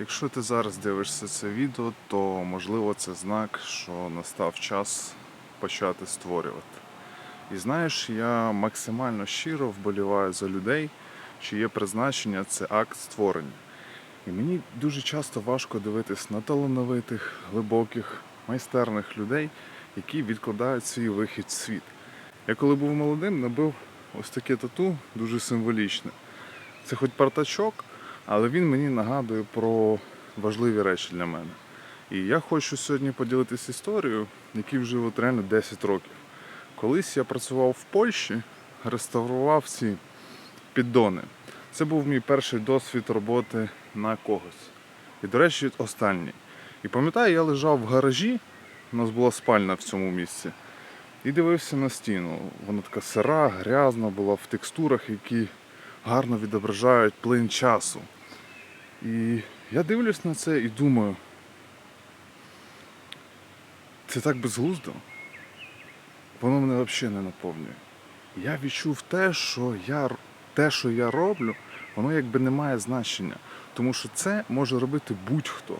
Якщо ти зараз дивишся це відео, то можливо це знак, що настав час почати створювати. І знаєш, я максимально щиро вболіваю за людей, чиє призначення це акт створення. І мені дуже часто важко дивитись на талановитих, глибоких, майстерних людей, які відкладають свій вихід в світ. Я коли був молодим, набив ось таке тату дуже символічне. Це хоч партачок, але він мені нагадує про важливі речі для мене. І я хочу сьогодні поділитися історією, якій вже от реально 10 років. Колись я працював в Польщі, реставрував ці піддони. Це був мій перший досвід роботи на когось. І, до речі, останній. І пам'ятаю, я лежав в гаражі, у нас була спальня в цьому місці, і дивився на стіну. Вона така сира, грязна була в текстурах, які гарно відображають плин часу. І я дивлюсь на це і думаю, це так безглуздо. Воно мене взагалі не наповнює. Я відчув те, що я, те, що я роблю, воно якби не має значення. Тому що це може робити будь-хто.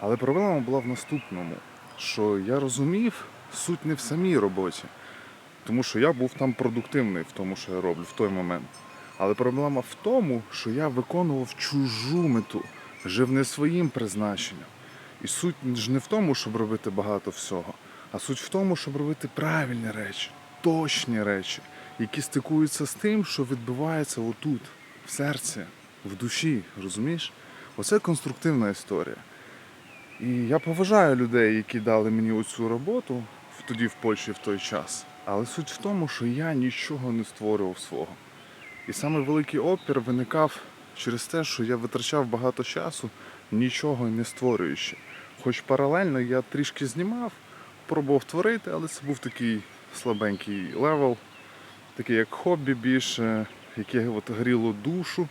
Але проблема була в наступному, що я розумів суть не в самій роботі, тому що я був там продуктивний в тому, що я роблю в той момент. Але проблема в тому, що я виконував чужу мету, жив не своїм призначенням. І суть ж не в тому, щоб робити багато всього, а суть в тому, щоб робити правильні речі, точні речі, які стикуються з тим, що відбувається отут, в серці, в душі, розумієш? Оце конструктивна історія. І я поважаю людей, які дали мені оцю роботу тоді в Польщі в той час. Але суть в тому, що я нічого не створював свого. І саме великий опір виникав через те, що я витрачав багато часу, нічого не створюючи. Хоч паралельно я трішки знімав, пробував творити, але це був такий слабенький левел, такий як хобі більше, яке от гріло душу.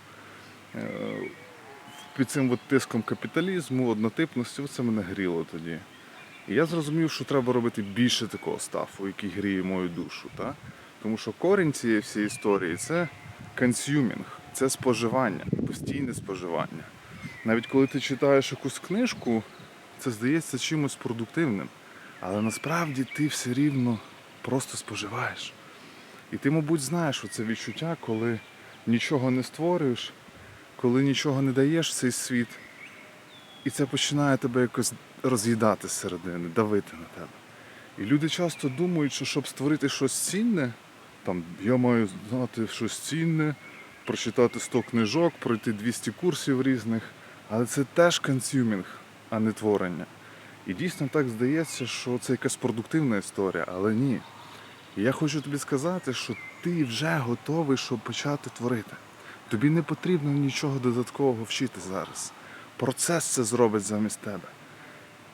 Е, Під цим от тиском капіталізму, однотипності, це мене гріло тоді. І я зрозумів, що треба робити більше такого стафу, який гріє мою душу. Та? Тому що корінь цієї всієї історії це консюмінг, це споживання, постійне споживання. Навіть коли ти читаєш якусь книжку, це здається чимось продуктивним. Але насправді ти все рівно просто споживаєш. І ти, мабуть, знаєш оце відчуття, коли нічого не створюєш, коли нічого не даєш в цей світ, і це починає тебе якось роз'їдати зсередини, давити на тебе. І люди часто думають, що щоб створити щось цінне, там я маю знати щось цінне, прочитати 100 книжок, пройти 200 курсів різних, але це теж консюмінг, а не творення. І дійсно так здається, що це якась продуктивна історія, але ні. Я хочу тобі сказати, що ти вже готовий, щоб почати творити. Тобі не потрібно нічого додаткового вчити зараз. Процес це зробить замість тебе.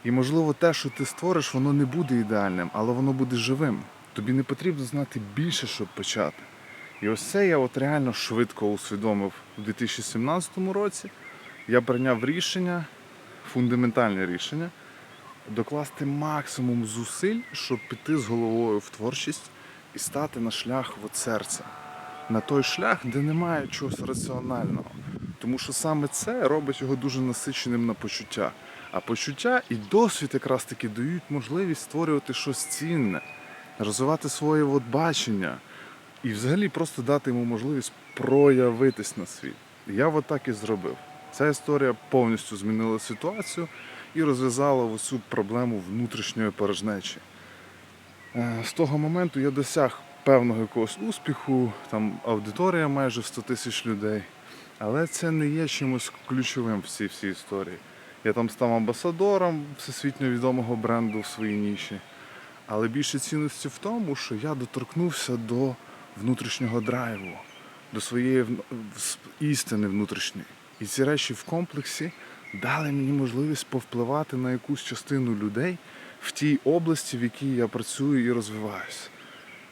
І можливо те, що ти створиш, воно не буде ідеальним, але воно буде живим. Тобі не потрібно знати більше, щоб почати. І ось це я от реально швидко усвідомив у 2017 році. Я прийняв рішення, фундаментальне рішення, докласти максимум зусиль, щоб піти з головою в творчість і стати на шлях от серця. На той шлях, де немає чогось раціонального. Тому що саме це робить його дуже насиченим на почуття. А почуття і досвід якраз таки дають можливість створювати щось цінне, розвивати своє от бачення і взагалі просто дати йому можливість проявитись на світ. Я от так і зробив. Ця історія повністю змінила ситуацію і розв'язала оцю проблему внутрішньої порожнечі. Е, З того моменту я досяг певного якогось успіху, там аудиторія майже в 100 тисяч людей. Але це не є чимось ключовим в цій всій історії. Я там став амбасадором всесвітньо відомого бренду в своїй ніші. Але більше цінності в тому, що я доторкнувся до внутрішнього драйву, до своєї істини внутрішньої. І ці речі в комплексі дали мені можливість повпливати на якусь частину людей в тій області, в якій я працюю і розвиваюся.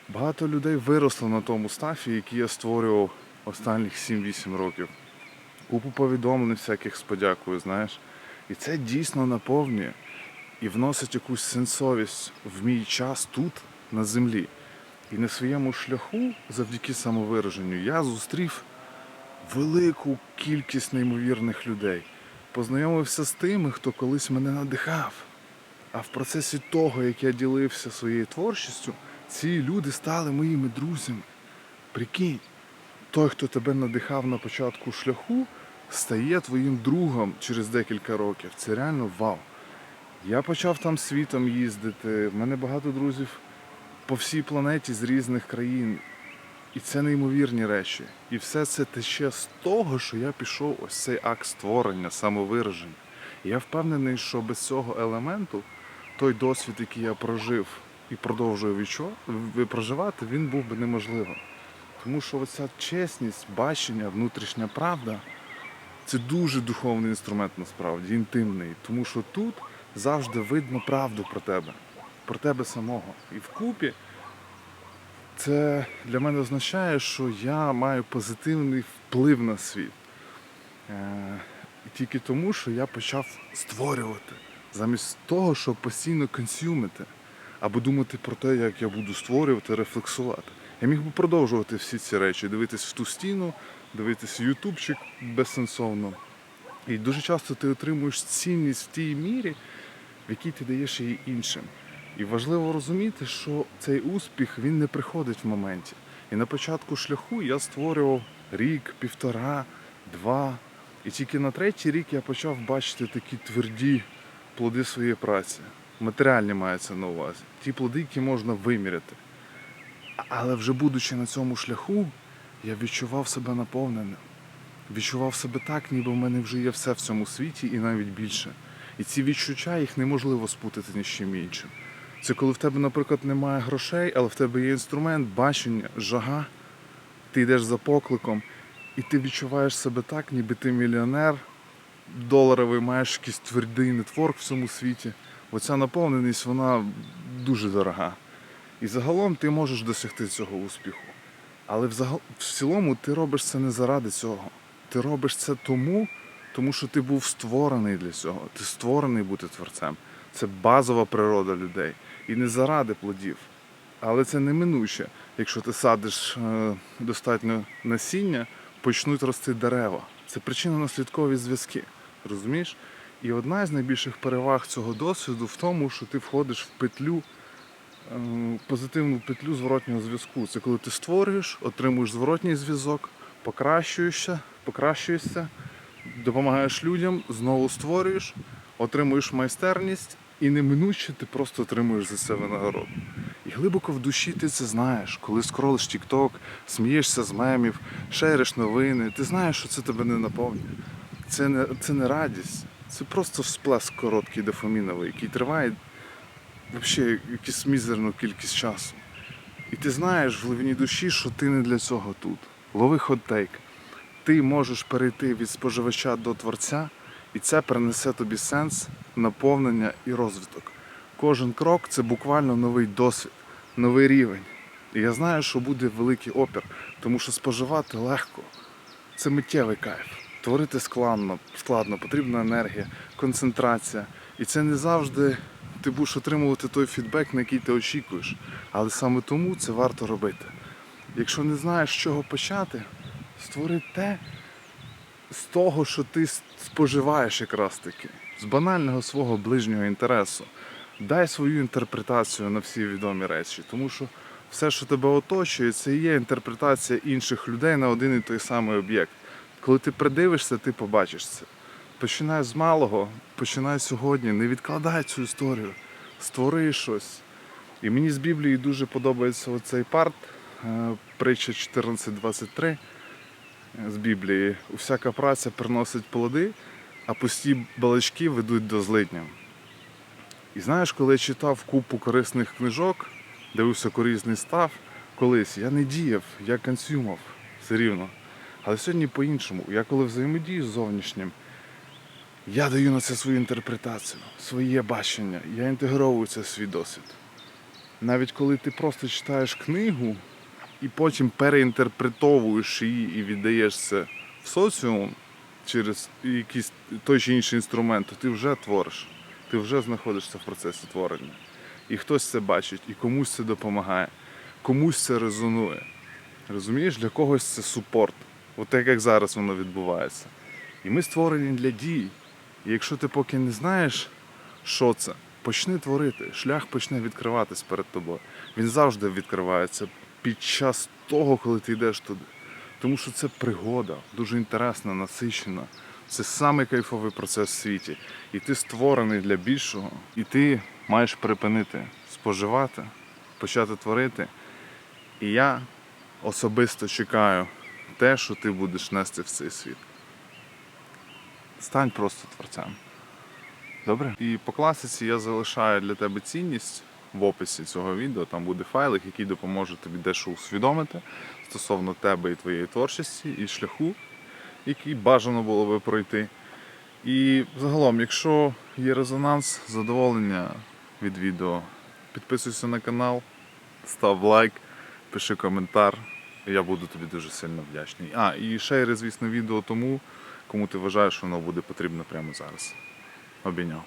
Багато людей виросло на тому стафі, який я створював останніх 7-8 років. Купу повідомлень всяких з подякою, знаєш. І це дійсно наповнює і вносить якусь сенсовість в мій час тут, на землі. І на своєму шляху, завдяки самовираженню, я зустрів велику кількість неймовірних людей. познайомився з тими, хто колись мене надихав. А в процесі того, як я ділився своєю творчістю, ці люди стали моїми друзями. Прикинь, той, хто тебе надихав на початку шляху, стає твоїм другом через декілька років. Це реально вау. Я почав там світом їздити. В мене багато друзів по всій планеті з різних країн. І це неймовірні речі. І все це тече з того, що я пішов ось цей акт створення, самовираження. І я впевнений, що без цього елементу той досвід, який я прожив і продовжую проживати, він був би неможливим. Тому що оця чесність, бачення, внутрішня правда це дуже духовний інструмент насправді, інтимний. Тому що тут завжди видно правду про тебе, про тебе самого. І вкупі це для мене означає, що я маю позитивний вплив на світ. Е, І тільки тому, що я почав створювати, замість того, щоб постійно консюмити, або думати про те, як я буду створювати, рефлексувати. Я міг би продовжувати всі ці речі, дивитись в ту стіну, дивитись ютубчик безсенсовно. І дуже часто ти отримуєш цінність в тій мірі, в якій ти даєш її іншим. І важливо розуміти, що цей успіх він не приходить в моменті. І на початку шляху я створював рік, півтора, два. І тільки на третій рік я почав бачити такі тверді плоди своєї праці. Матеріальні мається на увазі. Ті плоди, які можна виміряти. Але вже будучи на цьому шляху, я відчував себе наповненим. Відчував себе так, ніби в мене вже є все в цьому світі і навіть більше. І ці відчуття їх неможливо спутати ні з чим іншим. Це коли в тебе, наприклад, немає грошей, але в тебе є інструмент, бачення, жага. Ти йдеш за покликом, і ти відчуваєш себе так, ніби ти мільйонер, доларовий, маєш якийсь твердий нетворк в цьому світі. Оця наповненість, вона дуже дорога. І загалом ти можеш досягти цього успіху. Але в цілому ти робиш це не заради цього. Ти робиш це тому, тому що ти був створений для цього. Ти створений бути творцем. Це базова природа людей. І не заради плодів. Але це неминуче. Якщо ти садиш е, достатньо насіння, почнуть рости дерева. Це причинно-наслідкові зв'язки. Розумієш? І одна з найбільших переваг цього досвіду в тому, що ти входиш в петлю, е, позитивну петлю зворотнього зв'язку. Це коли ти створюєш, отримуєш зворотній зв'язок, покращуєшся, покращуєшся, допомагаєш людям, знову створюєш, отримуєш майстерність і неминуче ти просто отримуєш за це винагороду. І глибоко в душі ти це знаєш, коли скролиш TikTok, смієшся з мемів, шериш новини, ти знаєш, що це тебе не наповнює. Це не, це не радість, це просто всплеск короткий дофаміновий, який триває взагалі якусь мізерну кількість часу. І ти знаєш в глибині душі, що ти не для цього тут. Лови хот-тейк. Ти можеш перейти від споживача до творця, і це принесе тобі сенс, наповнення і розвиток. Кожен крок це буквально новий досвід, новий рівень. І я знаю, що буде великий опір, тому що споживати легко. Це миттєвий кайф. Творити складно, складно, потрібна енергія, концентрація. І це не завжди ти будеш отримувати той фідбек, на який ти очікуєш. Але саме тому це варто робити. Якщо не знаєш, з чого почати, створи те з того, що ти споживаєш якраз таки, з банального свого ближнього інтересу. Дай свою інтерпретацію на всі відомі речі, тому що все, що тебе оточує, це і є інтерпретація інших людей на один і той самий об'єкт. Коли ти придивишся, ти побачиш це. Починай з малого, починай сьогодні, не відкладай цю історію, створи щось. І мені з Біблії дуже подобається оцей парт, е, притча 14.23 е, з Біблії. Усяка праця приносить плоди, а пусті балачки ведуть до злидня. І знаєш, коли я читав купу корисних книжок, дивився корисний став, колись я не діяв, я консюмав все рівно. Але сьогодні по-іншому. Я коли взаємодію з зовнішнім, я даю на це свою інтерпретацію, своє бачення, я інтегровую це в свій досвід. Навіть коли ти просто читаєш книгу і потім переінтерпретовуєш її і віддаєш це в соціум через якийсь той чи інший інструмент, то ти вже твориш, ти вже знаходишся в процесі творення. І хтось це бачить, і комусь це допомагає, комусь це резонує. Розумієш, для когось це супорт. От так як зараз воно відбувається. І ми створені для дій. І якщо ти поки не знаєш, що це, почни творити. Шлях почне відкриватись перед тобою. Він завжди відкривається під час того, коли ти йдеш туди. Тому що це пригода, дуже інтересна, насичена. Це самий кайфовий процес в світі. І ти створений для більшого, і ти маєш припинити споживати, почати творити. І я особисто чекаю те, що ти будеш нести в цей світ. Стань просто творцем. Добре? І по класиці я залишаю для тебе цінність в описі цього відео. Там буде файлик, який допоможе тобі дещо усвідомити стосовно тебе і твоєї творчості, і шляху, який бажано було би пройти. І загалом, якщо є резонанс, задоволення від відео, підписуйся на канал, став лайк, пиши коментар. Я буду тобі дуже сильно вдячний. А, і шейри, звісно, відео тому, кому ти вважаєш, що воно буде потрібно прямо зараз. Обійняв.